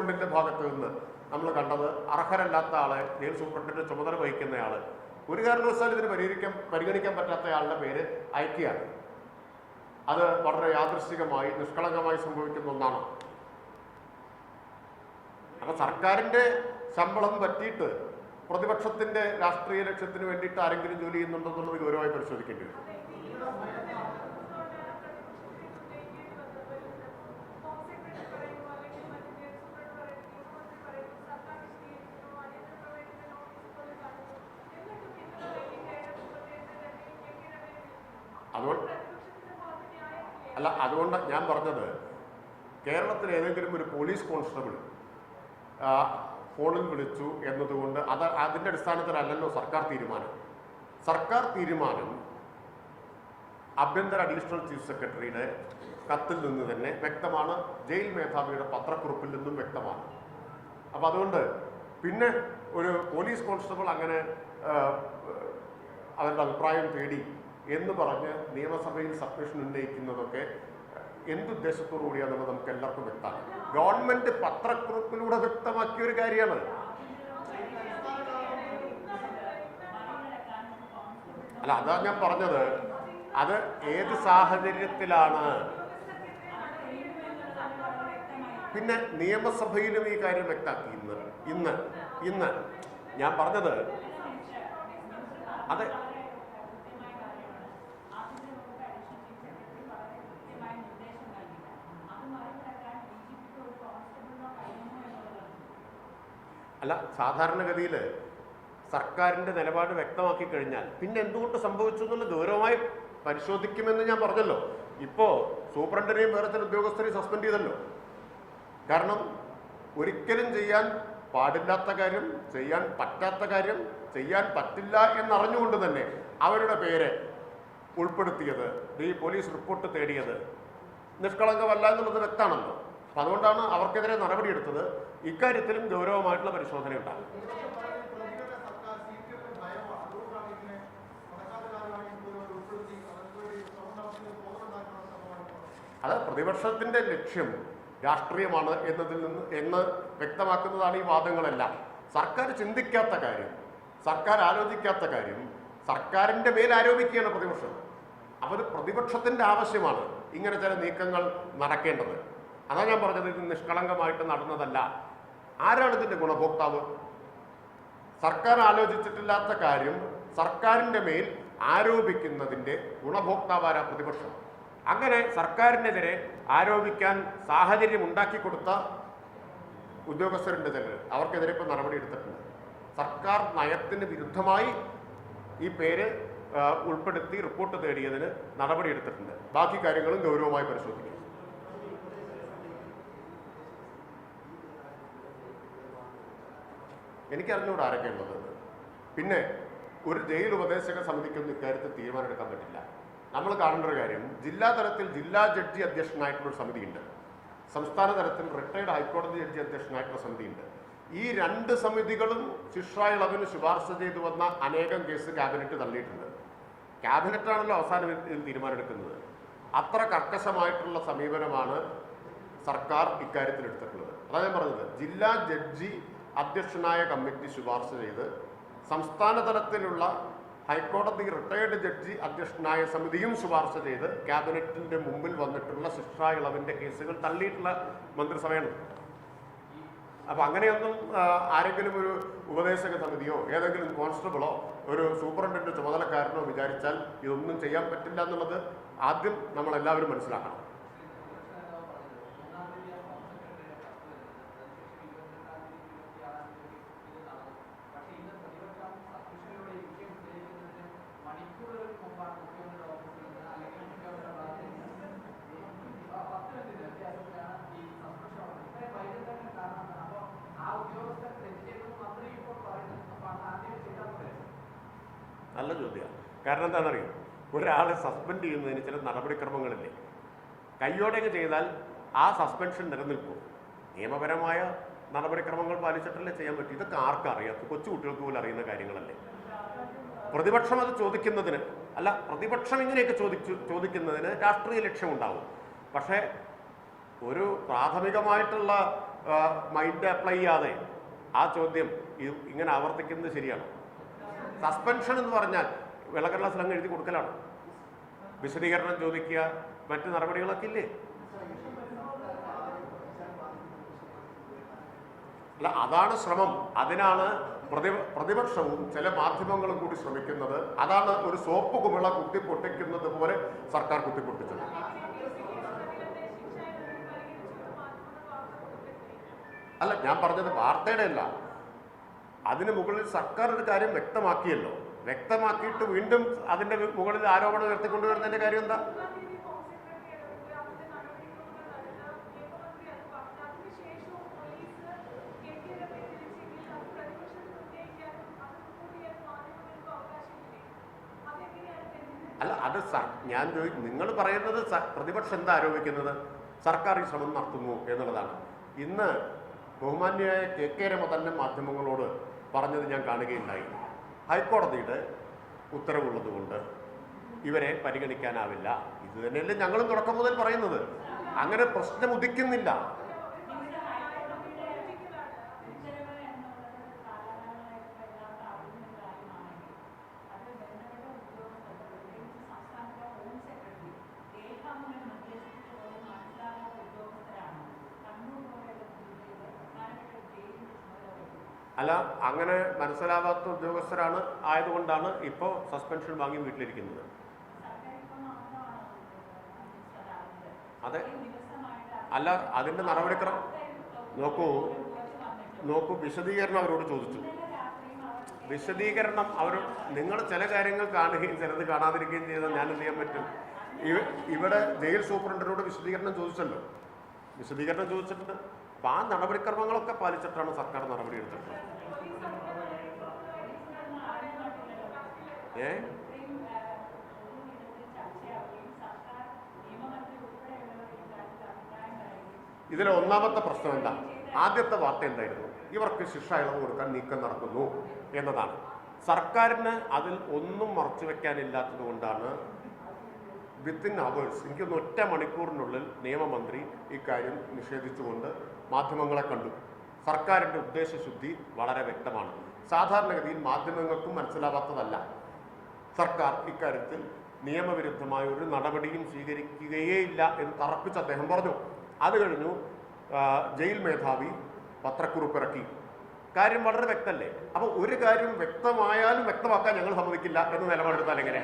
സൂപ്രണ്ടിന്റെ ഭാഗത്ത് നിന്ന് നമ്മൾ കണ്ടത് അർഹരല്ലാത്ത ആളെ ജയിൽ സൂപ്രണ്ടിന്റെ ചുമതല വഹിക്കുന്നയാൾ ഒരു കാരണവശാലും ഇതിന് പരിഹരിക്കാൻ പരിഗണിക്കാൻ പറ്റാത്ത പറ്റാത്തയാളുടെ പേര് ഐക്യാണ് അത് വളരെ യാദൃശ്ചികമായി നിഷ്കളങ്കമായി സംഭവിക്കുന്ന ഒന്നാണ്. അപ്പൊ സർക്കാരിന്റെ ശമ്പളം പറ്റിയിട്ട് പ്രതിപക്ഷത്തിന്റെ രാഷ്ട്രീയ ലക്ഷ്യത്തിന് വേണ്ടിയിട്ട് ആരെങ്കിലും ജോലി ചെയ്യുന്നുണ്ടോ എന്നുള്ളത് ഗൗരവമായി പരിശോധിക്കേണ്ടി വരും. അതുകൊണ്ട് അല്ല അതുകൊണ്ട് ഞാൻ പറഞ്ഞത് കേരളത്തിൽ ഏതെങ്കിലും ഒരു പോലീസ് കോൺസ്റ്റബിൾ ഫോണിൽ വിളിച്ചു എന്നതുകൊണ്ട് അത് അതിന്റെ അടിസ്ഥാനത്തിലല്ലല്ലോ സർക്കാർ തീരുമാനം. സർക്കാർ തീരുമാനം ആഭ്യന്തര അഡീഷണൽ ചീഫ് സെക്രട്ടറിയുടെ കത്തിൽ നിന്ന് തന്നെ വ്യക്തമാണ്. ജയിൽ മേധാവിയുടെ പത്രക്കുറിപ്പിൽ നിന്നും വ്യക്തമാണ്. അപ്പം അതുകൊണ്ട് പിന്നെ ഒരു പോലീസ് കോൺസ്റ്റബിൾ അങ്ങനെ അവരുടെ അഭിപ്രായം തേടി എന്ന് പറഞ്ഞ് നിയമസഭയിൽ സബ്മിഷൻ ഉന്നയിക്കുന്നതൊക്കെ എന്തുദ്ദേശത്തോടു കൂടിയാണെന്നുള്ളത് നമുക്ക് എല്ലാവർക്കും വ്യക്തമാണ്. ഗവൺമെന്റ് പത്രക്കുറിപ്പിലൂടെ വ്യക്തമാക്കിയ ഒരു കാര്യമാണ്. അല്ല അതാ ഞാൻ പറഞ്ഞത്. അത് ഏത് സാഹചര്യത്തിലാണ്? പിന്നെ നിയമസഭയിലും ഈ കാര്യം വ്യക്തമാക്കി. ഇന്ന് ഇന്ന് ഇന്ന് ഞാൻ പറഞ്ഞത്. അതെ അല്ല സാധാരണഗതിയിൽ സർക്കാരിന്റെ നിലപാട് വ്യക്തമാക്കി കഴിഞ്ഞാൽ പിന്നെ എന്തുകൊണ്ട് സംഭവിച്ചു എന്നുള്ള ഗൗരവമായി പരിശോധിക്കുമെന്ന് ഞാൻ പറഞ്ഞല്ലോ. ഇപ്പോൾ സൂപ്രണ്ടിനെയും വേറെ ചില ഉദ്യോഗസ്ഥരെയും സസ്പെൻഡ് ചെയ്തല്ലോ. കാരണം ഒരിക്കലും ചെയ്യാൻ പാടില്ലാത്ത കാര്യം ചെയ്യാൻ പറ്റാത്ത കാര്യം ചെയ്യാൻ പറ്റില്ല എന്നറിഞ്ഞുകൊണ്ട് തന്നെ അവരുടെ പേര് ഉൾപ്പെടുത്തിയത് ഈ പോലീസ് റിപ്പോർട്ട് തേടിയത് നിഷ്കളങ്കമല്ല എന്നുള്ളത് വ്യക്തമാണല്ലോ. അപ്പം അതുകൊണ്ടാണ് അവർക്കെതിരെ നടപടിയെടുത്തത്. ഇക്കാര്യത്തിലും ഗൗരവമായിട്ടുള്ള പരിശോധന ഉണ്ടാകും. അത് പ്രതിപക്ഷത്തിന്റെ ലക്ഷ്യം രാഷ്ട്രീയമാണ് എന്നതിൽ നിന്ന് എന്ന് വ്യക്തമാക്കുന്നതാണ് ഈ വാദങ്ങളെല്ലാം. സർക്കാർ ചിന്തിക്കാത്ത കാര്യം സർക്കാർ ആലോചിക്കാത്ത കാര്യം സർക്കാരിന്റെ മേൽ ആരോപിക്കുകയാണ് പ്രതിപക്ഷം. അപ്പോൾ പ്രതിപക്ഷത്തിന്റെ ആവശ്യമാണ് ഇങ്ങനെ ചില നീക്കങ്ങൾ നടക്കേണ്ടത്. അതാ ഞാൻ പറഞ്ഞത് ഇത് നിഷ്കളങ്കമായിട്ട് നടന്നതല്ല. ആരാണ് ഇതിന്റെ ഗുണഭോക്താവ്? സർക്കാർ ആലോചിച്ചിട്ടില്ലാത്ത കാര്യം സർക്കാരിന്റെ മേൽ ആരോപിക്കുന്നതിന്റെ ഗുണഭോക്താവാരാ പ്രതിപക്ഷം. അങ്ങനെ സർക്കാരിനെതിരെ ആരോപിക്കാൻ സാഹചര്യം ഉണ്ടാക്കി കൊടുത്ത ഉദ്യോഗസ്ഥരുണ്ട് ചിലർ അവർക്കെതിരെ ഇപ്പോൾ നടപടി എടുത്തിട്ടുണ്ട്. സർക്കാർ നയത്തിന് വിരുദ്ധമായി ഈ പേര് ഉൾപ്പെടുത്തി റിപ്പോർട്ട് തേടിയതിന് നടപടി എടുത്തിട്ടുണ്ട്. ബാക്കി കാര്യങ്ങളും ഗൗരവമായി പരിശോധിക്കും. എനിക്കറിഞ്ഞൂടെ ആരൊക്കെ ഉള്ളത് പിന്നെ ഒരു ജയിൽ ഉപദേശക സമിതിക്കൊന്നും ഇക്കാര്യത്തിൽ തീരുമാനമെടുക്കാൻ പറ്റില്ല. നമ്മൾ കാണേണ്ട ഒരു കാര്യം ജില്ലാ തലത്തിൽ ജില്ലാ ജഡ്ജി അധ്യക്ഷനായിട്ടുള്ള സമിതിയുണ്ട്. സംസ്ഥാന തലത്തിൽ റിട്ടയർഡ് ഹൈക്കോടതി ജഡ്ജി അധ്യക്ഷനായിട്ടുള്ള സമിതിയുണ്ട്. ഈ രണ്ട് സമിതികളും ശിക്ഷ ഇളവിന് ശുപാർശ ചെയ്തു വന്ന അനേകം കേസ് ക്യാബിനറ്റ് തള്ളിയിട്ടുണ്ട്. ക്യാബിനറ്റാണല്ലോ അവസാനം ഇതിൽ തീരുമാനമെടുക്കുന്നത്. അത്ര കർക്കശമായിട്ടുള്ള സമീപനമാണ് സർക്കാർ ഇക്കാര്യത്തിൽ എടുത്തിട്ടുള്ളത്. അതാണ് ഞാൻ പറഞ്ഞത് ജില്ലാ ജഡ്ജി അധ്യക്ഷനായ കമ്മിറ്റി ശുപാർശ ചെയ്ത് സംസ്ഥാന തലത്തിലുള്ള ഹൈക്കോടതി റിട്ടയേർഡ് ജഡ്ജി അധ്യക്ഷനായ സമിതിയും ശുപാർശ ചെയ്ത് ക്യാബിനറ്റിന്റെ മുമ്പിൽ വന്നിട്ടുള്ള ശിക്ഷാ ഇളവിന്റെ കേസുകൾ തള്ളിയിട്ടുള്ള മന്ത്രിസഭയാണ്. അപ്പൊ അങ്ങനെയൊന്നും ആരെങ്കിലും ഒരു ഉപദേശക സമിതിയോ ഏതെങ്കിലും കോൺസ്റ്റബിളോ ഒരു സൂപ്രണ്ടിന്റെ ചുമതലക്കാരനോ വിചാരിച്ചാൽ ഇതൊന്നും ചെയ്യാൻ പറ്റില്ല എന്നുള്ളത് ആദ്യം നമ്മളെല്ലാവരും മനസ്സിലാക്കണം. നല്ല ചോദ്യമാണ് കാരണം എന്താണെന്നറിയോ? ഒരാളെ സസ്പെൻഡ് ചെയ്യുന്നതിന് ചില നടപടിക്രമങ്ങളില്ലേ? കയ്യോടെങ്ങ് ചെയ്താൽ ആ സസ്പെൻഷൻ നിലനിൽക്കും. നിയമപരമായ നടപടിക്രമങ്ങൾ പാലിച്ചിട്ടല്ലേ ചെയ്യാൻ പറ്റും? ഇതൊക്കെ ആർക്കറിയാത്ത കൊച്ചു കുട്ടികൾക്ക് പോലും അറിയുന്ന കാര്യങ്ങളല്ലേ? പ്രതിപക്ഷം അത് ചോദിക്കുന്നതിന് അല്ല പ്രതിപക്ഷം ഇങ്ങനെയൊക്കെ ചോദിച്ചു ചോദിക്കുന്നതിന് രാഷ്ട്രീയ ലക്ഷ്യമുണ്ടാവും. പക്ഷേ ഒരു പ്രാഥമികമായിട്ടുള്ള മൈൻഡ് അപ്ലൈ ചെയ്യാതെ ആ ചോദ്യം ഇങ്ങനെ ആവർത്തിക്കുന്നത് ശരിയാണ്? സസ്പെൻഷൻ എന്ന് പറഞ്ഞാൽ വെള്ളക്കടലാസിൽ സ്ഥലം എഴുതി കൊടുക്കലാണ്. വിശദീകരണം ചോദിക്കുക. മറ്റു നടപടികളൊക്കെ ഇല്ലേ? അല്ല അതാണ് ശ്രമം. അതിനാണ് പ്രതി പ്രതിപക്ഷവും ചില മാധ്യമങ്ങളും കൂടി ശ്രമിക്കുന്നത്. അതാണ് ഒരു സോപ്പ് കുമിള കുത്തി പൊട്ടിക്കുന്നത് പോലെ സർക്കാർ കുത്തി പൊട്ടിച്ചത് അല്ല ഞാൻ പറഞ്ഞത് വാർത്തയുടെ അല്ല. അതിന് മുകളിൽ സർക്കാർ ഒരു കാര്യം വ്യക്തമാക്കിയല്ലോ. വ്യക്തമാക്കിയിട്ട് വീണ്ടും അതിന്റെ മുകളിൽ ആരോപണം ഉയർത്തിക്കൊണ്ടുവരുന്നതിന്റെ കാര്യം എന്താ? അല്ല അത് ഞാൻ ചോദിക്കും നിങ്ങൾ പറയുന്നത് പ്രതിപക്ഷം എന്താ ആരോപിക്കുന്നത്? സർക്കാർ ഈ ശ്രമം നടത്തുന്നു എന്നുള്ളതാണ്. ഇന്ന് ബഹുമാന്യായ കെ കെ രമ തന്നെ മാധ്യമങ്ങളോട് പറഞ്ഞത് ഞാൻ കാണുകയുണ്ടായി. ഹൈക്കോടതിയുടെ ഉത്തരവുള്ളതുകൊണ്ട് ഇവരെ പരിഗണിക്കാനാവില്ല. ഇത് തന്നെയല്ലേ ഞങ്ങളും തുടക്കം മുതൽ പറയുന്നത്. അങ്ങനെ പ്രശ്നം ഉദിക്കുന്നില്ല. അല്ല അങ്ങനെ മനസ്സിലാവാത്ത ഉദ്യോഗസ്ഥരാണ് ആയതുകൊണ്ടാണ് ഇപ്പോൾ സസ്പെൻഷൻ വാങ്ങി വീട്ടിലിരിക്കുന്നത്. അതെ. അല്ല അതിന്റെ നടപടിക്രമം നോക്കൂ. നോക്കൂ വിശദീകരണം അവരോട് ചോദിച്ചു. വിശദീകരണം അവർ നിങ്ങൾ ചില കാര്യങ്ങൾ കാണുകയും ചിലത് കാണാതിരിക്കുകയും ചെയ്താൽ ഞാൻ ചെയ്യാൻ പറ്റും? ഇവിടെ ജയിൽ സൂപ്രണ്ടിനോട് വിശദീകരണം ചോദിച്ചല്ലോ. വിശദീകരണം ചോദിച്ചിട്ടുണ്ട്. അപ്പൊ ആ നടപടിക്രമങ്ങളൊക്കെ പാലിച്ചിട്ടാണ് സർക്കാർ നടപടി എടുത്തിട്ടുള്ളത്. ഏ? ഇതിലെ ഒന്നാമത്തെ പ്രശ്നം എന്താ? ആദ്യത്തെ വാർത്ത എന്തായിരുന്നു? ഇവർക്ക് ശിക്ഷ ഇളവ് കൊടുക്കാൻ നീക്കം നടക്കുന്നു എന്നതാണ്. സർക്കാരിന് അതിൽ ഒന്നും മറച്ചു വെക്കാനില്ലാത്തത് കൊണ്ടാണ് വിത്തിൻ അവേഴ്സ് എനിക്കൊന്ന് ഒറ്റ മണിക്കൂറിനുള്ളിൽ നിയമമന്ത്രി ഇക്കാര്യം നിഷേധിച്ചുകൊണ്ട് മാധ്യമങ്ങളെ കണ്ടു. സർക്കാരിന്റെ ഉദ്ദേശശുദ്ധി വളരെ വ്യക്തമാണ്. സാധാരണഗതിയിൽ മാധ്യമങ്ങൾക്കും മനസ്സിലാവാത്തതല്ല. സർക്കാർ ഇക്കാര്യത്തിൽ നിയമവിരുദ്ധമായ ഒരു നടപടിയും സ്വീകരിക്കുകയേയില്ല എന്ന് തറപ്പിച്ച് അദ്ദേഹം പറഞ്ഞു. അത് കഴിഞ്ഞു ജയിൽ മേധാവി പത്രക്കുറിപ്പിറക്കി. കാര്യം വളരെ വ്യക്തമല്ലേ? അപ്പോൾ ഒരു കാര്യം വ്യക്തമായാലും വ്യക്തമാക്കാൻ ഞങ്ങൾ സമ്മതിക്കില്ല എന്ന് നിലപാടെടുത്താൽ എങ്ങനെ